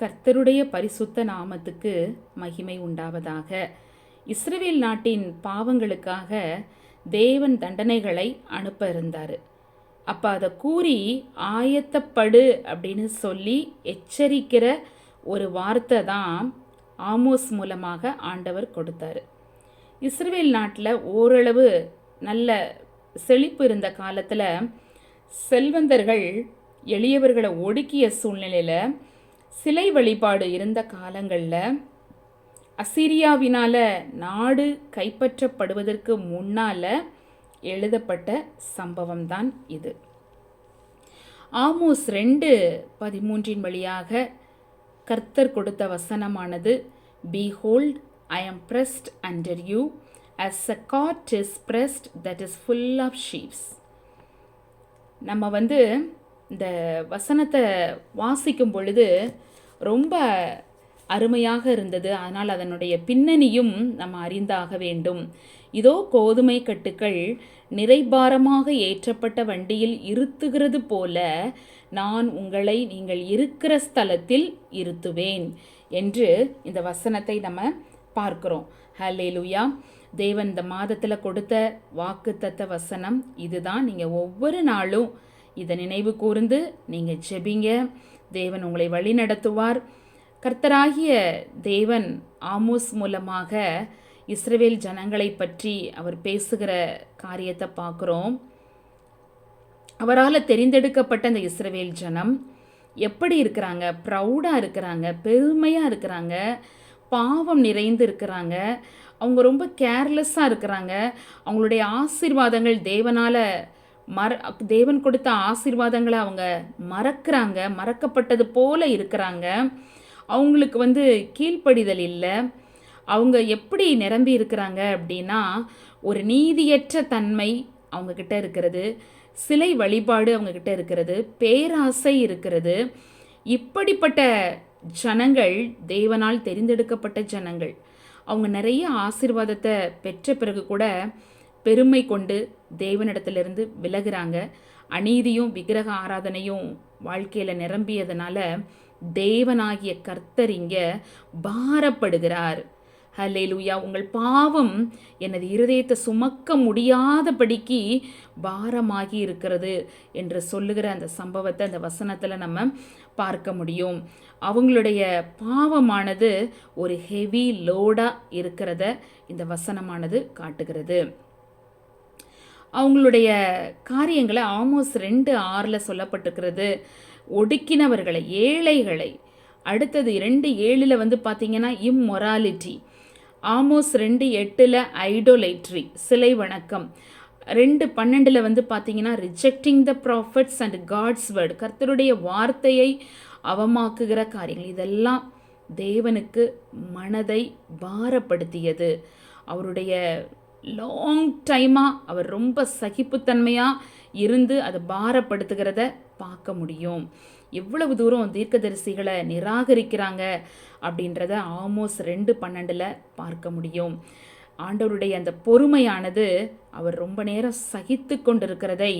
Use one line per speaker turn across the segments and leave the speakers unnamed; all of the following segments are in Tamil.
கர்த்தருடைய பரிசுத்த நாமத்துக்கு மகிமை உண்டாவதாக. இஸ்ரேல் நாட்டின் பாவங்களுக்காக தேவன் தண்டனைகளை அனுப்ப இருந்தார். அப்போ அதை கூறி ஆயத்தப்படு அப்படின்னு சொல்லி எச்சரிக்கிற ஒரு வார்த்தை தான் ஆமோஸ் மூலமாக ஆண்டவர் கொடுத்தாரு. இஸ்ரேல் நாட்டில் ஓரளவு நல்ல செழிப்பு இருந்த காலத்தில் செல்வந்தர்கள் எளியவர்களை ஒடுக்கிய சூழ்நிலையில் சிலை வழிபாடு இருந்த காலங்களில் அசிரியாவினால் நாடு கைப்பற்றப்படுவதற்கு முன்னால் எழுதப்பட்ட சம்பவம் தான் இது. ஆமோஸ் ரெண்டு பதிமூன்றின் வழியாக கர்த்தர் கொடுத்த வசனமானது behold I am pressed under you as a cart is pressed that is full of sheeps நம்ம வந்து இந்த வசனத்தை வாசிக்கும் பொழுது ரொம்ப அருமையாக இருந்தது. ஆனால் அதனுடைய பின்னணியும் நம்ம அறிந்தாக வேண்டும். இதோ கோதுமை கட்டுக்கள் நிறைபாரமாக ஏற்றப்பட்ட வண்டியில் இருத்துகிறது போல நான் உங்களை நீங்கள் இருக்கிற ஸ்தலத்தில் இருத்துவேன் என்று இந்த வசனத்தை நம்ம பார்க்கிறோம். லுயா தேவன் இந்த மாதத்தில் கொடுத்த வாக்குத்தத்த வசனம் இதுதான். நீங்கள் ஒவ்வொரு நாளும் இதை நினைவு கூர்ந்து நீங்கள் ஜெபிங்க. தேவன் உங்களை வழி நடத்துவார். கர்த்தராகிய தேவன் ஆமோஸ் மூலமாக இஸ்ரவேல் ஜனங்களை பற்றி அவர் பேசுகிற காரியத்தை பார்க்குறோம். அவரால் தெரிந்தெடுக்கப்பட்ட அந்த இஸ்ரவேல் ஜனம் எப்படி இருக்கிறாங்க? ப்ரௌடாக இருக்கிறாங்க பெருமையாக இருக்கிறாங்க பாவம் நிறைந்து இருக்கிறாங்க அவங்க ரொம்ப கேர்லெஸ்ஸாக இருக்கிறாங்க. அவங்களுடைய ஆசீர்வாதங்கள் தேவனால் மற தேவன் கொடுத்த ஆசீர்வாதங்களை அவங்க மறக்கிறாங்க மறக்கப்பட்டது போல இருக்கிறாங்க. அவங்களுக்கு வந்து கீழ்ப்படிதல் இல்லை. அவங்க எப்படி நிரம்பி இருக்கிறாங்க அப்படின்னா ஒரு நீதியற்ற தன்மை அவங்கக்கிட்ட இருக்கிறது சிலை வழிபாடு அவங்கக்கிட்ட இருக்கிறது பேராசை இருக்கிறது. இப்படிப்பட்ட ஜனங்கள் தேவனால் தெரிந்தெடுக்கப்பட்ட ஜனங்கள். அவங்க நிறைய ஆசீர்வாதத்தை பெற்ற பிறகு கூட பெருமை கொண்டு தேவனிடத்திலிருந்து விலகிறாங்க. அநீதியும் விக்கிரக ஆராதனையும் வாழ்க்கையில் நிரம்பியதுனால தேவனாகிய கர்த்தர் இங்கே பாரப்படுகிறார். லூயா உங்கள் பாவம் எனது இருதயத்தை சுமக்க முடியாதபடிக்கு பாரமாகி இருக்கிறது என்று சொல்லுகிற அந்த சம்பவத்தை அந்த வசனத்தில் நம்ம பார்க்க முடியும். அவங்களுடைய பாவமானது ஒரு ஹெவி லோடாக இருக்கிறத இந்த வசனமானது காட்டுகிறது. அவங்களுடைய காரியங்களை ஆமோஸ் ரெண்டு ஆறில் சொல்லப்பட்டிருக்கிறது. ஒடுக்கினவர்களை ஏழைகளை. அடுத்தது ரெண்டு ஏழில் வந்து பார்த்தீங்கன்னா இம்மொராலிட்டி ஆமோஸ் ரெண்டு எட்டில் ஐடோலைட்ரி சிலை வணக்கம். ரெண்டு பன்னெண்டில் வந்து பார்த்தீங்கன்னா rejecting the prophets and God's word கர்த்தருடைய வார்த்தையை அவமாக்குகிற காரியங்கள். இதெல்லாம் தேவனுக்கு மனதை பாரப்படுத்தியது. அவருடைய லாங் டைமாக அவர் ரொம்ப சகிப்புத்தன்மையாக இருந்து அதை பாரப்படுத்துகிறத பார்க்க முடியும். எவ்வளவு தூரம் தீர்க்கதரிசிகளை நிராகரிக்கிறாங்க அப்படின்றத ஆமோஸ் ரெண்டு பன்னெண்டில் பார்க்க முடியும். ஆண்டவருடைய அந்த பொறுமையானது அவர் ரொம்ப நேரம் சகித்து கொண்டிருக்கிறதை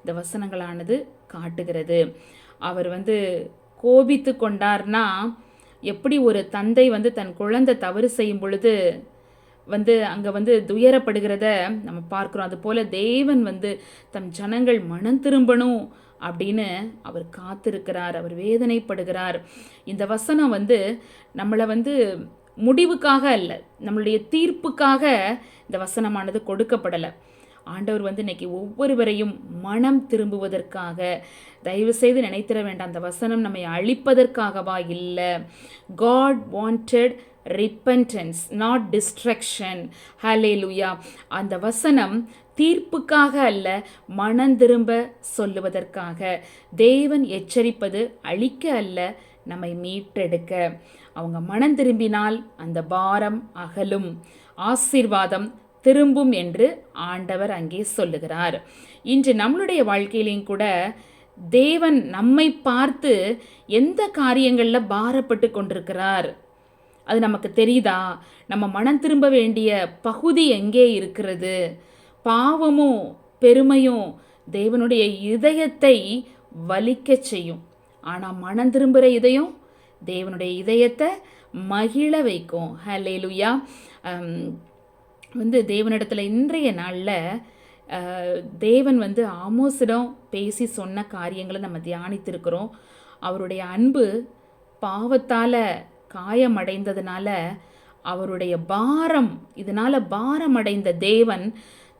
இந்த வசனங்களானது காட்டுகிறது. அவர் வந்து கோபித்து கொண்டார்னா எப்படி ஒரு தந்தை வந்து தன் குழந்தை தவறு செய்யும் பொழுது வந்து அங்கே வந்து துயரப்படுகிறத நம்ம பார்க்குறோம். அதுபோல் தேவன் வந்து தம் ஜனங்கள் மனம் திரும்பணும் அப்படின்னு அவர் காத்திருக்கிறார் அவர் வேதனைப்படுகிறார். இந்த வசனம் வந்து நம்மளை வந்து முடிவுக்காக அல்ல நம்மளுடைய தீர்ப்புக்காக இந்த வசனமானது கொடுக்கப்படலை. ஆண்டவர் வந்து இன்னைக்கு ஒவ்வொருவரையும் மனம் திரும்புவதற்காக தயவு செய்து நினைத்திட வேண்டாம் அந்த வசனம் நம்மை அழிப்பதற்காகவா இல்லை. God wanted repentance not destruction hallelujah அந்த வசனம் தீர்ப்புக்காக அல்ல மனம் திரும்ப சொல்லுவதற்காக. தேவன் எச்சரிப்பது அழிக்க அல்ல நம்மை மீட்டெடுக்க. அவங்க மனம் திரும்பினால் அந்த பாரம் அகலும். ஆசீர்வாதம் திரும்பும் என்று ஆண்டவர் அங்கே சொல்லுகிறார். இன்று நம்மளுடைய வாழ்க்கையிலையும் கூட தேவன் நம்மை பார்த்து எந்த காரியங்களில் பாரப்பட்டு கொண்டிருக்கிறார்? அது நமக்கு தெரியுதா? நம்ம மனம் திரும்ப வேண்டிய பகுதி எங்கே இருக்கிறது? பாவமும் பெருமையும் தேவனுடைய இதயத்தை வலிக்க செய்யும். ஆனால் மனம் திரும்புகிற இதயம் தேவனுடைய இதயத்தை மகிழ வைக்கும். ஹலேலுயா வந்து தேவனிடத்தில் இன்றைய நாளில் தேவன் வந்து ஆமோசிடம் பேசி சொன்ன காரியங்களை நம்ம தியானித்திருக்கிறோம். அவருடைய அன்பு பாவத்தால் காயமடைந்ததுனால அவருடைய பாரம் இதனால் பாரமடைந்த தேவன்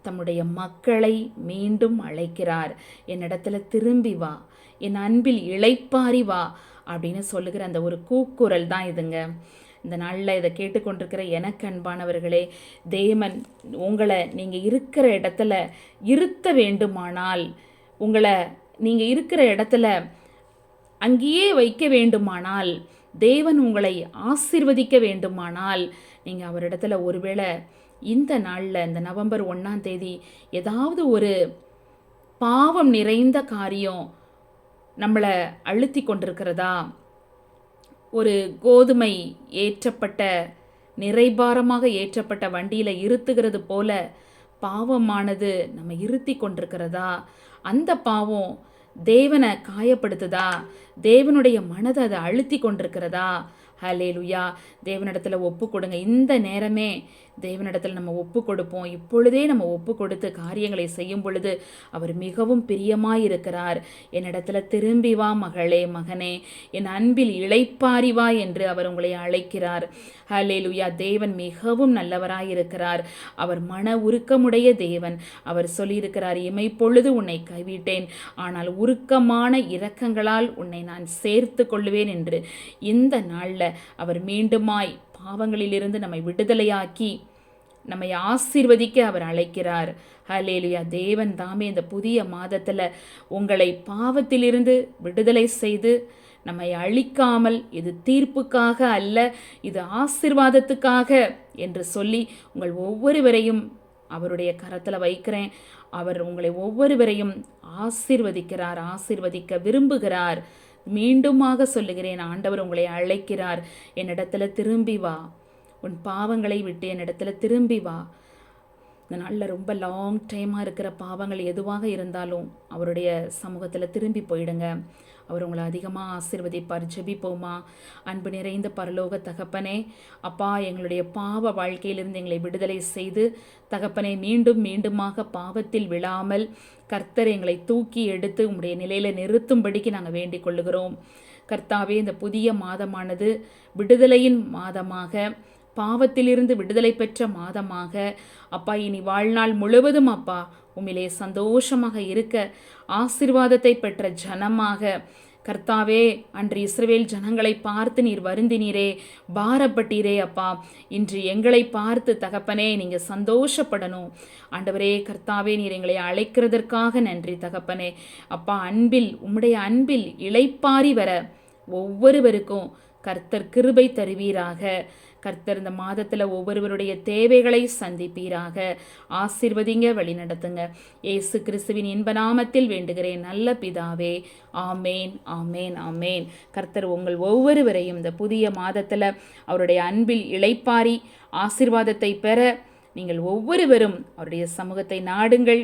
தம்முடைய மக்களை மீண்டும் அழைக்கிறார். என்னிடத்துல திரும்பி வா என் அன்பில் இழைப்பாரி வா அப்படின்னு சொல்லுகிற அந்த ஒரு கூக்குரல் தான் இதுங்க. இந்த நாளில் இதை கேட்டுக்கொண்டிருக்கிற எனக்கு அன்பானவர்களே தேவன் உங்களை நீங்கள் இருக்கிற இடத்துல இருத்த வேண்டுமானால் உங்களை நீங்கள் இருக்கிற இடத்துல அங்கேயே வைக்க வேண்டுமானால் தேவன் உங்களை ஆசிர்வதிக்க வேண்டுமானால் நீங்கள் அவரிடத்துல ஒருவேளை இந்த நாளில் இந்த நவம்பர் ஒன்றாம் தேதி ஏதாவது ஒரு பாவம் நிறைந்த காரியம் நம்மளை அழுத்தி கொண்டிருக்கிறதா? ஒரு கோதுமை ஏற்றப்பட்ட நிறைபாரமாக ஏற்றப்பட்ட வண்டியில் இருத்துகிறது போல பாவமானது நம்ம இருத்தி கொண்டிருக்கிறதா? அந்த பாவம் தேவனை காயப்படுத்துதா? தேவனுடைய மனதை அதை அழுத்தி கொண்டிருக்கிறதா? ஹலே லுயா தேவனிடத்தில் ஒப்பு கொடுங்க. இந்த நேரமே தேவனிடத்தில் நம்ம ஒப்பு கொடுப்போம். இப்பொழுதே நம்ம ஒப்பு கொடுத்து காரியங்களை செய்யும் பொழுது அவர் மிகவும் பிரியமாயிருக்கிறார். என்னிடத்துல திரும்பி வா மகளே மகனே. என் அன்பில் இழைப்பாரி வா என்று அவர் உங்களை அழைக்கிறார். ஹலேலுயா தேவன் மிகவும் நல்லவராயிருக்கிறார். அவர் மன உருக்கமுடைய தேவன். அவர் சொல்லியிருக்கிறார் இமை பொழுது உன்னை கைவிட்டேன். ஆனால் உருக்கமான இரக்கங்களால் உன்னை நான் சேர்த்து கொள்ளுவேன் என்று. இந்த நாளில் அவர் மீண்டுமாய் பாவங்களிலிருந்து நம்மை விடுதலையாக்கி நம்மை ஆசீர்வதிக்க அவர் அழைக்கிறார். ஹலேலுயா தேவன் தாமே இந்த புதிய மாதத்தில் உங்களை பாவத்திலிருந்து விடுதலை செய்து நம்மை அழிக்காமல் இது தீர்ப்புக்காக அல்ல இது ஆசிர்வாதத்துக்காக என்று சொல்லி உங்கள் ஒவ்வொருவரையும் அவருடைய கரத்தில் வைக்கிறேன். அவர் உங்களை ஒவ்வொருவரையும் ஆசிர்வதிக்கிறார் ஆசிர்வதிக்க விரும்புகிறார். மீண்டுமாக சொல்லுகிறேன் ஆண்டவர் உங்களை அழைக்கிறார். என்னிடத்துல திரும்பி வா. உன் பாவங்களை விட்டு என்னிடத்துல திரும்பி வா. இந்த நாளில் ரொம்ப லாங் டைமாக இருக்கிற பாவங்கள் எதுவாக இருந்தாலும் அவருடைய சமூகத்தில் திரும்பி போயிடுங்க. அவர் உங்களை அதிகமாக ஆசிர்வதிப்பார். ஜெபிப்போமா? அன்பு நிறைந்த பரலோக தகப்பனே அப்பா எங்களுடைய பாவ வாழ்க்கையிலிருந்து எங்களை விடுதலை செய்து தகப்பனை மீண்டும் மீண்டுமாக பாவத்தில் விழாமல் கர்த்தர் எங்களை தூக்கி எடுத்து உங்களுடைய நிலையில் நிறுத்தும்படிக்கு நாங்கள் வேண்டிக் கொள்ளுகிறோம். கர்த்தாவே இந்த புதிய மாதமானது விடுதலையின் மாதமாக பாவத்திலிருந்து விடுதலை பெற்ற மாதமாக அப்பா இனி வாழ்நாள் முழுவதும் அப்பா உம்மிலே சந்தோஷமாக இருக்க ஆசிர்வாதத்தை பெற்ற ஜனமாக. கர்த்தாவே அன்று இஸ்ரவேல் ஜனங்களை பார்த்து நீர் வருந்தினீரே பாரப்பட்டீரே அப்பா. இன்று எங்களை பார்த்து தகப்பனே நீங்கள் சந்தோஷப்படணும். ஆண்டவரே கர்த்தாவே நீர் எங்களை அழைக்கிறதற்காக நன்றி தகப்பனே. அப்பா அன்பில் உம்முடைய அன்பில் இளைப்பாரி வர ஒவ்வொருவருக்கும் கர்த்தர் கிருபை தருவீராக. கர்த்தர் இந்த மாதத்தில் ஒவ்வொருவருடைய தேவைகளை சந்திப்பீராக. ஆசிர்வதிங்க வழி நடத்துங்க ஏசு கிறிஸ்துவின் இன்ப நாமத்தில் வேண்டுகிறேன் நல்ல பிதாவே. ஆமேன் ஆமேன் ஆமேன். கர்த்தர் உங்கள் ஒவ்வொருவரையும் இந்த புதிய மாதத்தில் அவருடைய அன்பில் இளைப்பாரி ஆசிர்வாதத்தை பெற நீங்கள் ஒவ்வொருவரும் அவருடைய சமூகத்தை நாடுங்கள்.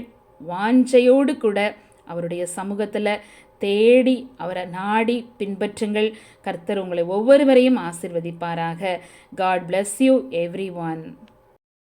வாஞ்சையோடு கூட அவருடைய சமூகத்தில் தேடி அவரை நாடி பின்பற்றுங்கள். கர்த்தர் உங்களை ஒவ்வொருவரையும் ஆசிர்வதிப்பாராக. God bless you everyone